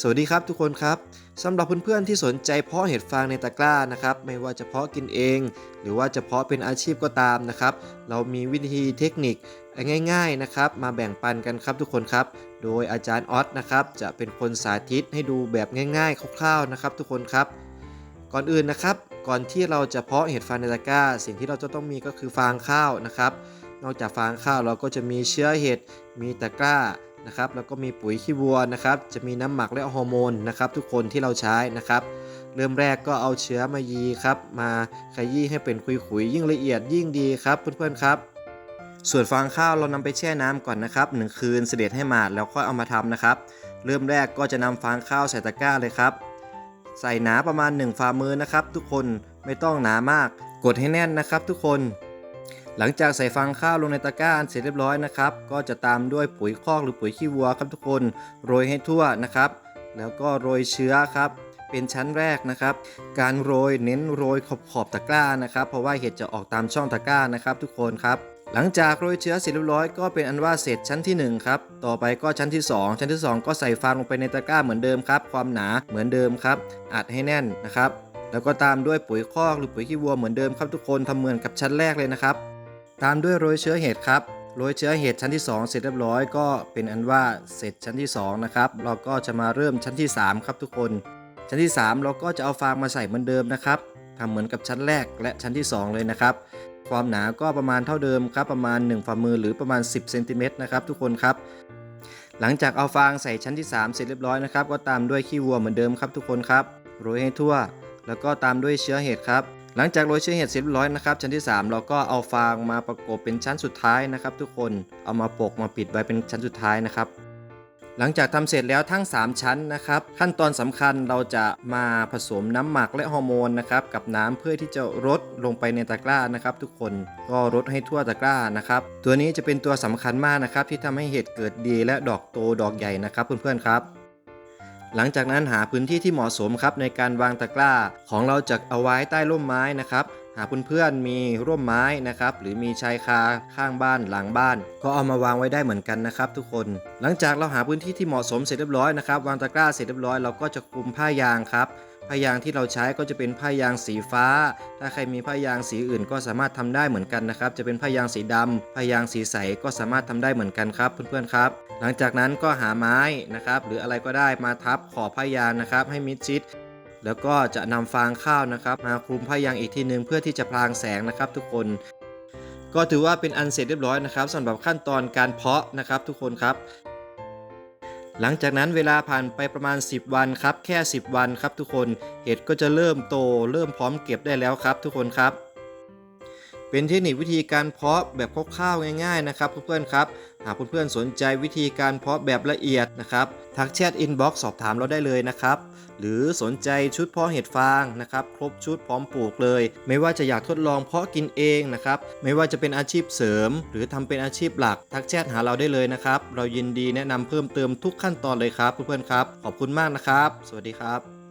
สวัสดีครับทุกคนครับสำหรับเพื่อนๆที่สนใจเพาะเห็ดฟางในตะกร้านะครับ ไม่ว่าจะเพาะกินเอง หรือว่าจะเพาะเป็นอาชีพก็ตามนะครับ เรามีวิธีเทคนิคง่าย ๆนะครับ มาแบ่งปันกันครับทุกคนครับ โดยอาจารย์ออสนะครับจะเป็นคนสาธิตให้ดูแบบง่ายๆคร่าวๆนะครับทุกคนครับ ก่อนอื่นนะครับ ก่อนที่เราจะเพาะเห็ดฟางในตะกร้า สิ่งที่เราจะต้องมีก็คือฟางข้าวนะครับ นอกจากฟางข้าวเราก็จะมีเชื้อเห็ดมีตะกร้า นะครับแล้วก็มีปุ๋ยขี้วัวนะครับจะมีน้ำหมักและฮอร์โมนนะครับทุกคนที่เราใช้นะครับเริ่มแรกก็เอาเชื้อมายีครับมาขยี้ให้เป็นขุยๆยิ่งละเอียดยิ่งดีครับเพื่อนๆครับ ส่วนฟางข้าวเรานำไปแช่น้ำก่อนนะครับหนึ่งคืนเสด็จให้หมาดแล้วค่อยเอามาทำนะครับ เริ่มแรกก็จะนำฟางข้าวใส่ตะกร้าเลยครับ ใส่หนาประมาณ 1 ฝ่ามือนะครับ ทุกคนไม่ต้องหนามาก กดให้แน่นนะครับ ทุกคน หลังจากใส่ฟางข้าวลงในตะกร้าเสร็จเรียบร้อยนะครับ ก็จะตามด้วยปุ๋ยคอกหรือปุ๋ยขี้วัวครับทุกคนโรยให้ทั่วนะครับ แล้วก็โรยเชื้อครับ เป็นชั้นแรกนะครับ การโรยเน้นโรยขอบขอบตะกร้านะครับ เพราะว่าเห็ดจะออกตามช่องตะกร้านะครับ ทุกคนครับหลังจากโรยเชื้อเสร็จเรียบร้อยก็เป็นอันว่าเสร็จชั้นที่ 1 ครับ ต่อไปก็ชั้นที่ 2 ชั้นที่ 2 ก็ใส่ฟางลงไปในตะกร้าเหมือนเดิมครับ ความหนาเหมือนเดิมครับ อัดให้แน่นนะครับ แล้วก็ตามด้วยปุ๋ยคอกหรือปุ๋ยขี้วัวเหมือนเดิมครับทุกคนทำเหมือนกับชั้นแรกเลยนะครับ ตามด้วยโรยเชื้อเห็ดครับ โรยเชื้อเห็ดชั้นที่ 2 เสร็จเรียบร้อยก็เป็นอันว่าเสร็จชั้นที่ 2 นะครับ เราก็จะมาเริ่มชั้นที่ 3 ครับทุกคน ชั้นที่ 3 เราก็จะเอาฟางมาใส่เหมือนเดิมนะครับทำเหมือนกับชั้นแรกและชั้นที่ 2 เลยนะครับ ความหนาก็ประมาณเท่าเดิมครับ ประมาณ 1 ฝ่ามือหรือประมาณ 10เซนติเมตรนะครับทุกคนครับ หลังจากเอาฟางใส่ชั้นที่ 3 เสร็จเรียบร้อยนะครับ ก็ตามด้วยขี้วัวเหมือนเดิมครับทุกคนครับ โรยให้ทั่ว แล้วก็ตามด้วยเชื้อเห็ดครับ หลังจากโรยเชื้อเห็ดเสร็จเรียบร้อยนะครับชั้นที่ 3 เราก็เอาฟางมาประกบเป็นชั้นสุดท้ายนะครับ ทุกคนเอามาปกมาปิดไว้เป็นชั้นสุดท้ายนะครับ หลังจากทำเสร็จแล้วทั้ง 3 ชั้นนะครับ ขั้นตอนสำคัญเราจะมาผสมน้ำหมักและฮอร์โมนนะครับกับน้ำเพื่อที่จะรดลงไปในตะกร้านะครับ ทุกคนก็รดให้ทั่วตะกร้านะครับ ตัวนี้จะเป็นตัวสำคัญมากนะครับที่ทำให้เห็ดเกิดดีและดอกโตดอกใหญ่นะครับเพื่อนๆครับ หลังจากนั้นหาพื้นที่ที่เหมาะสมครับในการวางตะกร้า ของเราจะเอาไว้ใต้ร่มไม้นะครับหากเพื่อนๆมีร่มไม้นะครับหรือมีชายคาข้างบ้านหลังบ้าน ก็เอามาวางไว้ได้เหมือนกันนะครับ ทุกคน หลังจากเราหาพื้นที่ที่เหมาะสมเสร็จเรียบร้อยนะครับวางตะกร้าเสร็จเรียบร้อยเราก็จะคลุมผ้ายางครับ ผ้ายางที่เราใช้ก็จะเป็นผ้ายางสีฟ้า ถ้าใครมีผ้ายางสีอื่นก็สามารถทำได้เหมือนกันนะครับ จะเป็นผ้ายางสีดำผ้ายางสีใสก็สามารถทำได้เหมือนกันครับเพื่อนๆครับ หลังจากนั้นก็หาไม้นะครับ หรืออะไรก็ได้มาทับขอบผ้ายางนะครับ ให้มิดชิดแล้วก็จะนำฟางข้าวนะครับ มาคลุมผ้ายางอีกทีหนึ่งเพื่อที่จะพรางแสงนะครับ ทุกคน ก็ถือว่าเป็นอันเสร็จเรียบร้อยนะครับสำหรับขั้นตอนการเพาะนะครับ ทุกคนครับ หลังจากนั้นเวลาผ่านไปประมาณ 10 วันครับ แค่ 10 วันครับทุกคน เห็ดก็จะเริ่มโต เริ่มพร้อมเก็บได้แล้วครับทุกคนครับ เป็นเทคนิควิธีการเพาะแบบคร่าวๆง่ายๆนะครับเพื่อนๆครับ หากเพื่อนๆสนใจวิธีการเพาะแบบละเอียดนะครับ ทักแชทอินบ็อกซ์สอบถามเราได้เลยนะครับ หรือสนใจชุดเพาะเห็ดฟางนะครับครบชุดพร้อมปลูกเลย ไม่ว่าจะอยากทดลองเพาะกินเองนะครับ ไม่ว่าจะเป็นอาชีพเสริม หรือทำเป็นอาชีพหลัก ทักแชทหาเราได้เลยนะครับ เรายินดีแนะนำเพิ่มเติมทุกขั้นตอนเลยครับเพื่อนๆครับ ขอบคุณมากนะครับ สวัสดีครับ